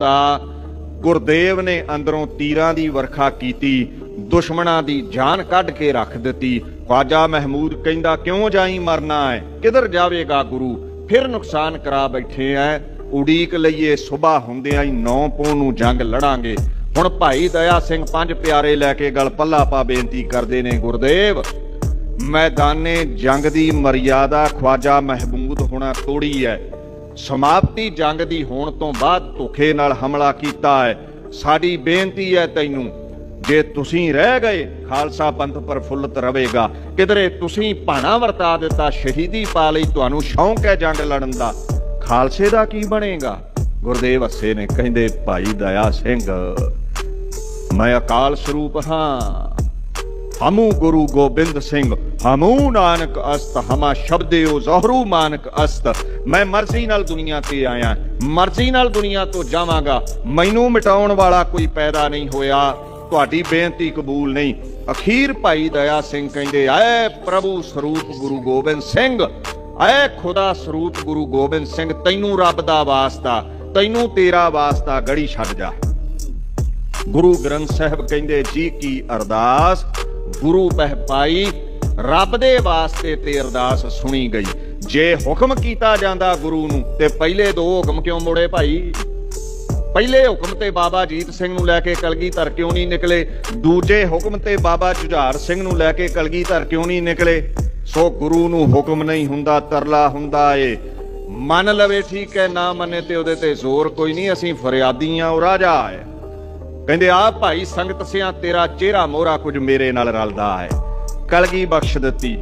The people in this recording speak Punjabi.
ਤਾਂ ਗੁਰਦੇਵ ਨੇ ਅੰਦਰੋਂ ਤੀਰਾਂ ਦੀ ਵਰਖਾ ਕੀਤੀ, ਦੁਸ਼ਮਣਾਂ ਦੀ ਜਾਨ ਕੱਢ ਕੇ ਰੱਖ ਦਿੱਤੀ। ਖਵਾਜਾ ਮਹਿਮੂਦ ਕਹਿੰਦਾ, ਕਿਉਂ ਜਾਈ ਮਰਨਾ ਹੈ ਕਿਧਰ ਜਾਵੇਗਾ ਗੁਰੂ? ਫਿਰ ਨੁਕਸਾਨ ਕਰਾ ਬੈਠੇ ਐ। ਉਡੀਕ ਲਈਏ ਸਵੇਰ ਹੁੰਦਿਆਂ ਹੀ ਨੌ ਪੋਹ ਨੂੰ ਜੰਗ ਲੜਾਂਗੇ। ਹੁਣ ਭਾਈ ਦਇਆ ਸਿੰਘ ਪੰਜ ਪਿਆਰੇ ਲੈ ਕੇ ਗਲ ਪੱਲਾ ਪਾ ਬੇਨਤੀ ਕਰਦੇ ਨੇ ਗੁਰਦੇਵ। ਮੈਦਾਨੇ ਜੰਗ ਦੀ ਮਰਿਆਦਾ ਖਵਾਜਾ ਮਹਿਮੂਦ ਹੋਣਾ ਤੋੜੀ ਹੈ ਸਮਾਪਤੀ ਜੰਗ ਦੀ ਹੋਣ ਤੋਂ ਬਾਅਦ ਧੋਖੇ ਨਾਲ ਹਮਲਾ ਕੀਤਾ ਹੈ। ਸਾਡੀ ਬੇਨਤੀ ਹੈ ਤੈਨੂੰ, ਜੇ ਤੁਸੀਂ ਰਹਿ ਗਏ, ਖਾਲਸਾ ਪੰਥ ਪ੍ਰਫੁੱਲਤ ਰਹੇਗਾ। ਕਿਧਰੇ ਤੁਸੀਂ ਭਾਣਾ ਵਰਤਾ ਦਿੱਤਾ, ਸ਼ਹੀਦੀ ਪਾ ਲਈ, ਤੁਹਾਨੂੰ ਸ਼ੌਂਕ ਹੈ ਜੰਗ ਲੜਨ ਦਾ। ਖਾਲਸੇ ਦਾ ਕੀ ਬਣੇਗਾ? ਗੁਰਦੇਵ ਹੱਸੇ ਨੇ ਕਹਿੰਦੇ, ਭਾਈ ਦਇਆ ਸਿੰਘ, ਮੈਂ ਅਕਾਲ ਸਰੂਪ ਹਾਂ। ਹਮੂ ਗੁਰੂ ਗੋਬਿੰਦ ਸਿੰਘ ਹਮੂ ਨਾਨਕ ਅਸਤ, ਹਮਾ ਸ਼ਬਦਿਓ ਜ਼ਹਰੂ ਮਾਨਕ ਅਸਤ। ਮੈਂ ਮਰਜ਼ੀ ਨਾਲ ਦੁਨੀਆ ਤੇ ਆਇਆ, ਮਰਜ਼ੀ ਨਾਲ ਦੁਨੀਆ ਤੋਂ ਜਾਵਾਂਗਾ। ਮੈਨੂੰ ਮਿਟਾਉਣ ਵਾਲਾ ਕੋਈ ਪੈਦਾ ਨਹੀਂ ਹੋਇਆ, ਤੁਹਾਡੀ ਬੇਨਤੀ ਕਬੂਲ ਨਹੀਂ। ਅਖੀਰ ਭਾਈ ਦਇਆ ਸਿੰਘ ਕਹਿੰਦੇ, ਐ ਪ੍ਰਭੂ ਸਰੂਪ ਗੁਰੂ ਗੋਬਿੰਦ ਸਿੰਘ, ਐ ਖੁਦਾ ਸਰੂਪ ਗੁਰੂ ਗੋਬਿੰਦ ਸਿੰਘ, ਤੈਨੂੰ ਰੱਬ ਦਾ ਵਾਸਤਾ, ਤੈਨੂੰ ਤੇਰਾ ਵਾਸਤਾ ਗੜੀ ਛੱਡ ਜਾ। ਗੁਰੂ ਗ੍ਰੰਥ ਸਾਹਿਬ ਕਹਿੰਦੇ, ਜੀ ਕੀ ਅਰਦਾਸ, ਗੁਰੂ ਪਹਿ ਪਾਈ ਰੱਬ ਦੇ ਵਾਸਤੇ ਤੇ ਅਰਦਾਸ ਸੁਣੀ ਗਈ। ਜੇ ਹੁਕਮ ਕੀਤਾ ਜਾਂਦਾ ਗੁਰੂ ਨੂੰ, ਤੇ ਪਹਿਲੇ ਦੋ ਹੁਕਮ ਕਿਉਂ ਮੋੜੇ ਭਾਈ? ਪਹਿਲੇ ਹੁਕਮ ਤੇ ਬਾਬਾ ਜੀਤ ਸਿੰਘ ਨੂੰ ਲੈ ਕੇ ਕਲਗੀਧਰ ਕਿਉਂ ਨਹੀਂ ਨਿਕਲੇ? ਦੂਜੇ ਹੁਕਮ ਤੇ ਬਾਬਾ ਜੁਝਾਰ ਸਿੰਘ ਨੂੰ ਲੈ ਕੇ ਕਲਗੀਧਰ ਕਿਉਂ ਨਹੀਂ ਨਿਕਲੇ? ਸੋ ਗੁਰੂ ਨੂੰ ਹੁਕਮ ਨਹੀਂ ਹੁੰਦਾ, ਤਰਲਾ ਹੁੰਦਾ ਏ। ਮੰਨ ਲਵੇ ਠੀਕ ਹੈ, ਨਾ ਮੰਨੇ ਤੇ ਉਹਦੇ ਤੇ ਜ਼ੋਰ ਕੋਈ ਨਹੀਂ, ਅਸੀਂ ਫਰਿਆਦੀਆਂ ਉਹ ਰਾਜਾ ਹੈ। ਕਹਿੰਦੇ ਆ ਭਾਈ ਸੰਗਤ ਸਿਆਂ, ਤੇਰਾ ਚਿਹਰਾ ਮੋਹਰਾ ਕੁਝ ਮੇਰੇ ਨਾਲ ਰਲਦਾ ਹੈ। ਕਲਗੀ ਬਖਸ਼ ਦਿੱਤੀ?